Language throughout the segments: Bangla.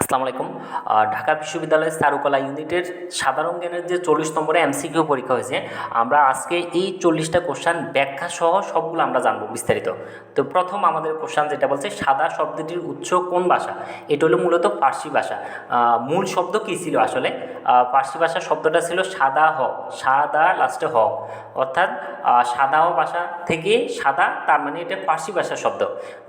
আসসালামু আলাইকুম। ঢাকা বিশ্ববিদ্যালয়ের চারুকলা ইউনিটের সাধারণ জ্ঞানের যে চল্লিশ নম্বরে এমসিকিউ পরীক্ষা হয়েছে, আমরা আজকে এই চল্লিশটা কোশ্চান ব্যাখ্যা সহ সবগুলো আমরা জানব বিস্তারিত। তো প্রথম আমাদের কোশ্চান যেটা বলছে, সাদা শব্দটির উৎস কোন ভাষা? এটা হলো মূলত ফার্সি ভাষা। মূল শব্দ কী ছিল আসলে? ফার্সি ভাষা শব্দটা ছিল সাদা হ, সাদা লাস্টে হ। অর্থাৎ সাদা হ ভাষা থেকে সাদা, তার মানে এটা ফার্সি ভাষার শব্দ।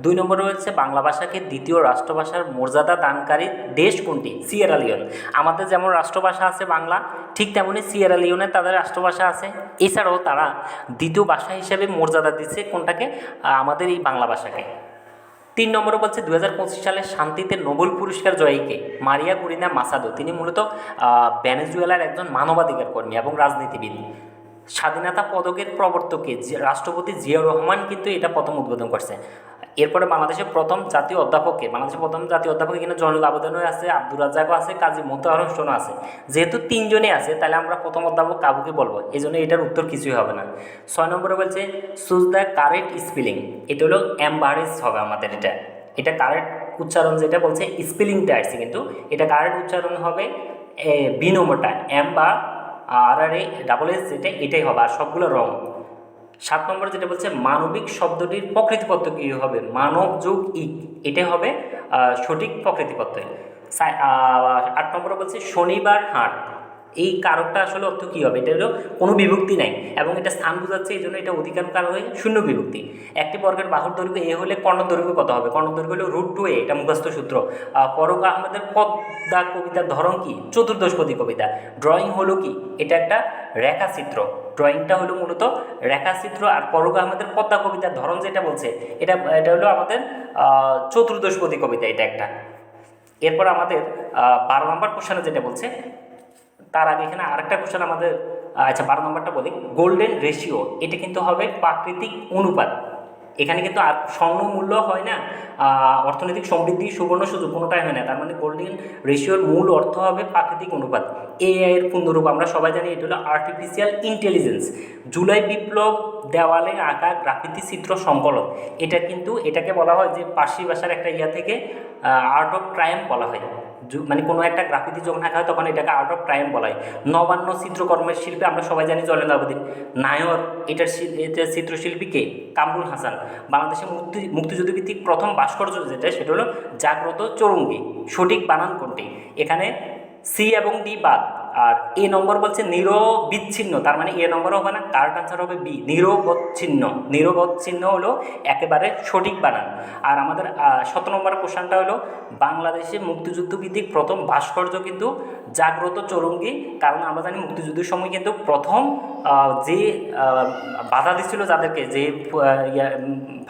দুই নম্বরে রয়েছে বাংলা ভাষাকে দ্বিতীয় রাষ্ট্রভাষার মর্যাদা দানকারী দেশ কোনটি? Sierra Leone. আমাদের যেমন রাষ্ট্রভাষা আছে বাংলা, ঠিক তেমনি সিয়েরা লিওনের তাদের রাষ্ট্রভাষা আছে। এছাড়াও তারা দ্বিতীয় ভাষা হিসেবে মর্যাদা দিচ্ছে কোনটাকে? আমাদের এই বাংলা ভাষাকে। তিন নম্বরে বলছে দুই হাজার পঁচিশ সালে শান্তিতে নোবেল পুরস্কার জয়ীকে মারিয়া কুরিনা মাসাদো। তিনি মূলত আহ, ভেনেজুয়েলার একজন মানবাধিকার কর্মী এবং রাজনীতিবিদ। স্বাধীনতা পদকের প্রবর্তকে রাষ্ট্রপতি জিয়াউর রহমান কিন্তু এটা প্রথম উদ্বোধন করছে। এরপরে বাংলাদেশের প্রথম জাতীয় অধ্যাপককে, বাংলাদেশের প্রথম জাতীয় অধ্যাপক এখানে জয়নুল আবেদনও আছে, আব্দুর রাজ্জাকও আছে, কাজী মোতাহার হোসেনও আছে। যেহেতু তিনজনই আছে, তাহলে আমরা প্রথম অধ্যাপক কাবুকে বলব। এই জন্য এটার উত্তর কিছুই হবে না। ছয় নম্বরে বলছে সুজ দ্য কারেক্ট স্পেলিং এটা হলো অ্যাম্বারেজ হবে আমাদের এটা। এটা কারেক্ট উচ্চারণ যেটা বলছে স্পেলিংটা আসছে কিন্তু। এটা কারেক্ট উচ্চারণ হবে বি নম্বরটা বা আর আর এ ডাবল এস যেটা, এটাই হবে, আর সবগুলো রং। সাত নম্বর যেটা বলছে, মানবিক শব্দটির প্রকৃতিপত্র কী হবে? মানব যোগ ইক। এটা হবে সঠিক প্রকৃতিপত্র। আট নম্বরে বলছে, শনিবার হাট। এই কারকটা আসলে অর্থ কী হবে? এটা হলো কোনো বিভক্তি নাই এবং এটা স্থান বোঝাচ্ছে এই জন্য এটা অধিকার কার হয়ে শূন্য বিভক্তি। একটি বর্গের বাহুর দৈর্ঘ্য এ হলে কর্ণ দৈর্ঘ্য কত হবে? কর্ণ দৈর্ঘ্য হলো রুট টু এ এটা মুখস্থ সূত্র। পরক আহমেদের পদ্মা কবিতার ধরন কি? চতুর্দশপদী কবিতা। ড্রয়িং হলো কি? এটা একটা রেখাচিত্র। ড্রয়িংটা হলো মূলত রেখাচিত্র আর পরগ আহমেদের পদ্মা কবিতার ধরন যেটা বলছে, এটা এটা হলো আমাদের চতুর্দশপদী কবিতা এটা একটা। এরপর আমাদের বারো নম্বর কোশ্চেনে যেটা বলছে তার আগে এখানে আরেকটা কোশ্চেন আমাদের আচ্ছা বারো নম্বরটা বলি। গোল্ডেন রেশিও এটা কিন্তু হবে প্রাকৃতিক অনুপাত। এখানে কিন্তু আর স্বর্ণ মূল্য হয় না অর্থনৈতিক সমৃদ্ধি, সুবর্ণ সুযোগ কোনোটাই হয় না। তার মানে গোল্ডেন রেশিওর মূল অর্থ হবে প্রাকৃতিক অনুপাত। এআই এর পূর্ণরূপ, আমরা সবাই জানি এটা হলো আর্টিফিশিয়াল ইন্টেলিজেন্স জুলাই বিপ্লব দেওয়ালে আঁকা গ্রাফিতি চিত্র সংকলন। এটা কিন্তু এটাকে বলা হয় যে পার্সি ভাষার একটা ইয়া থেকে আর্ট অফ ট্রায়াম বলা হয়। মানে কোনো একটা গ্রাফিতি যখন আঁকা হয় তখন এটাকে আর্ট অফ ক্রাইম বলা হয়। নবান্ন চিত্রকর্মের শিল্পে আমরা সবাই জানি জলেন আবেদিন নায়র এটার এটা এটার চিত্রশিল্পী কে? কামরুল হাসান। বাংলাদেশের মুক্তি মুক্তিযুদ্ধ ভিত্তিক প্রথম ভাস্কর্য যেটা, সেটা হলো জাগ্রত চৌরঙ্গি। সঠিক বানান কোনটি? এখানে সি এবং ডি বাদ। আর এ নম্বর বলছে নিরবিচ্ছিন্ন, তার মানে এ নম্বর হবে না কারেক্ট আনসার হবে বি নিরবচ্ছিন্ন। নিরবচ্ছিন্ন হলো একেবারে সঠিক বানান। আর আমাদের সতেরো নম্বর কোশ্চানটা হলো, বাংলাদেশে মুক্তিযুদ্ধ ভিত্তিক প্রথম ভাস্কর্য কিন্তু জাগ্রত চৌরঙ্গি, কারণ আমরা জানি মুক্তিযুদ্ধের সময় কিন্তু প্রথম যে বাধা দিচ্ছিল যাদেরকে, যে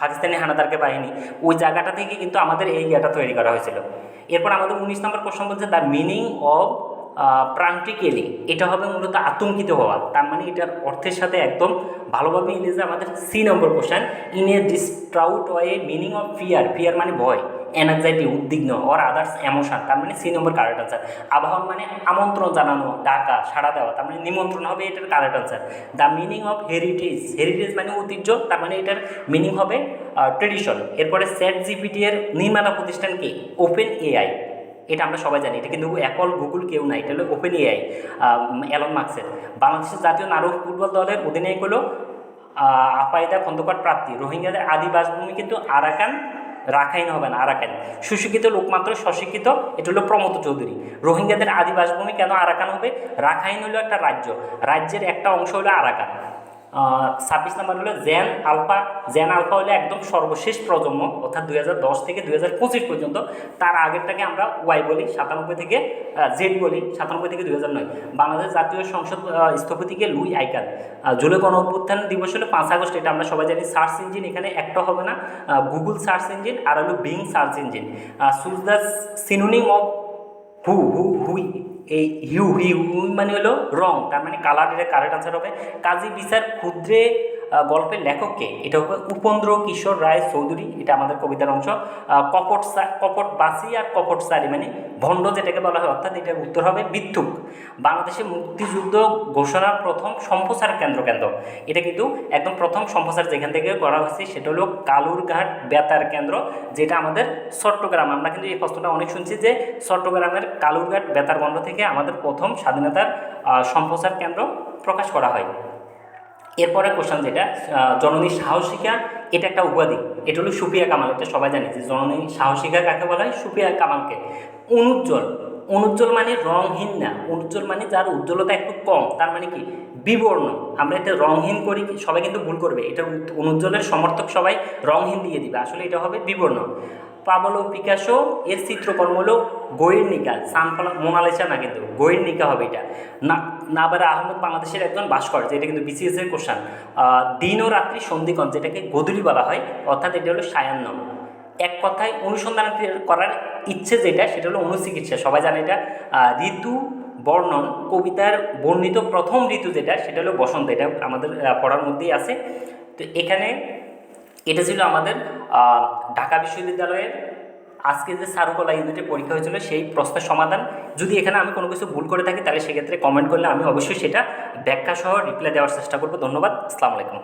পাকিস্তানি হানাদারকে বাহিনী, ওই জায়গাটা থেকে কিন্তু আমাদের এই ইয়েটা তৈরি করা হয়েছিল। এরপর আমাদের উনিশ নম্বর কোশ্চেন বলছে দ্য মিনিং অফ প্রান্টিকেলি এটা হবে মূলত আতঙ্কিত হওয়া। তার মানে এটার অর্থের সাথে একদম ভালোভাবে ইংরেজি আমাদের C number question in a distraught way meaning of fear fear মানে ভয় অ্যানাক্সাইটি উদ্বিগ্ন অর আদার্স এমোশন তার মানে সি নম্বর কারেক্ট আনসার আবাহন মানে আমন্ত্রণ জানানো, ডাকা, সাড়া দেওয়া। তার মানে নিমন্ত্রণ হবে এটার correct answer the meaning of heritage heritage মানে ঐতিহ্য। তার মানে এটার মিনিং হবে ট্রেডিশন এরপরে সেট জিপিটি এর নির্মাতা প্রতিষ্ঠান কি? ওপেন এআই এটা আমরা সবাই জানি এটা কিন্তু অ্যাপল গুগল কেউ নাই এটা হলো ওপেন এআই অ্যালন মার্কসের বাংলাদেশের জাতীয় নারী ফুটবল দলের অধিনায়ক হলো আহ, আপাইদা খন্দকার প্রাপ্তি রোহিঙ্গাদের আদি বাসভূমি কিন্তু আরাকান রাখাইন হবে না আরাকান। সুশিক্ষিত লোকমাত্র স্বশিক্ষিত এটা হলো প্রমোদ চৌধুরী। রোহিঙ্গাদের আদি বাসভূমি কেন আরাকান হবে? রাখাইন হলো একটা রাজ্য রাজ্যের একটা অংশ হলো আরাকান। ছাব্বিশ নম্বর হলো জেন আলফা জেন আলফা হলো একদম সর্বশেষ প্রজন্ম অর্থাৎ দু হাজার দশ থেকে দু হাজার পঁচিশ পর্যন্ত। তার আগেরটাকে আমরা ওয়াই বলি সাতানব্বই থেকে জেড বলি সাতানব্বই থেকে দুই বাংলাদেশ জাতীয় সংসদ স্থপতিকে লুই আইকান আহ, জুলাই গণ অভ্যুত্থান দিবস হলো পাঁচ আগস্ট এটা আমরা সবাই জানি। সার্চ ইঞ্জিন এখানে একটা হবে না। গুগল সার্চ ইঞ্জিন আর হলো Bing search engine. Choose the synonym of hue hue hue. এই হিউ হিউ মানে হলো রং, তার মানে কালার এটা কারেক্ট আনসার হবে। কাজী বিচার ক্ষুদ্রে গল্পের লেখককে, এটা হবে উপেন্দ্র কিশোর রায় চৌধুরী, এটা আমাদের কবিতার অংশ। কপট কপট বাসি আর কপট সারি মানে ভণ্ড যেটাকে বলা হয়, অর্থাৎ এটার উত্তর হবে বিদ্যুৎ বাংলাদেশে মুক্তিযুদ্ধ ঘোষণার প্রথম সম্প্রসার কেন্দ্র কেন্দ্র। এটা কিন্তু একদম প্রথম সম্প্রসার যেখান থেকে করা হয়েছে, সেটা হলো কালুরঘাট বেতার কেন্দ্র, যেটা আমাদের চট্টগ্রাম। আমরা কিন্তু এই প্রশ্নটা অনেক শুনছি যে চট্টগ্রামের কালুরঘাট বেতার বন্ধ থেকে আমাদের প্রথম স্বাধীনতার সম্প্রচার কেন্দ্র প্রকাশ করা হয়। এরপরে কোশ্চেন যেটা জননী সাহসিকা, এটা একটা উপাধি। এটা হলো সুফিয়া কামাল, এটা সবাই জানে যে জননী সাহসিকা কাকে বলা হয়? সুফিয়া কামালকে। অনুজ্জ্বল। অনুজ্জ্বল মানে রংহীন না। অনুজ্জ্বল মানে যার উজ্জ্বলতা একটু কম। তার মানে কি? বিবর্ণ। আমরা এটা রংহীন করি সবাই কিন্তু ভুল করবে। এটা অনুজ্জ্বলের সমর্থক সবাই রংহীন দিয়ে দিবে। আসলে এটা হবে বিবর্ণ। পাবলো পিকাসো, এর চিত্রকর্ম হলো গৈরনিকা সানফলা মোনালিসা না কিন্তু গৈরনিকা হবে এটা। না, নাবারা আহমদ বাংলাদেশের একজন ভাস্কর, যেটা কিন্তু বিসিএস এর কোশ্চান দিন ও রাত্রি সন্ধিকণ, যেটাকে গধুলি বলা হয়, অর্থাৎ এটা হলো সায়ান্ন এক কথায় অনুসন্ধান করার ইচ্ছে যেটা, সেটা হলো অনুচিকিৎসা। সবাই জানে এটা। ঋতু, বর্ণন, কবিতার বর্ণিত প্রথম ঋতু যেটা, সেটা হলো বসন্ত। এটা আমাদের পড়ার মধ্যেই আছে। তো এখানে এটা ছিল আমাদের ঢাকা বিশ্ববিদ্যালয়ের আজকে যে চারুকলা ইউনিটের পরীক্ষা হয়েছিল, সেই প্রশ্নের সমাধান যদি এখানে আমি কোনো কিছু ভুল করে থাকি, তাহলে সেক্ষেত্রে কমেন্ট করলে আমি অবশ্যই সেটা ব্যাখ্যা সহ রিপ্লাই দেওয়ার চেষ্টা করব। ধন্যবাদ। আসসালামু আলাইকুম।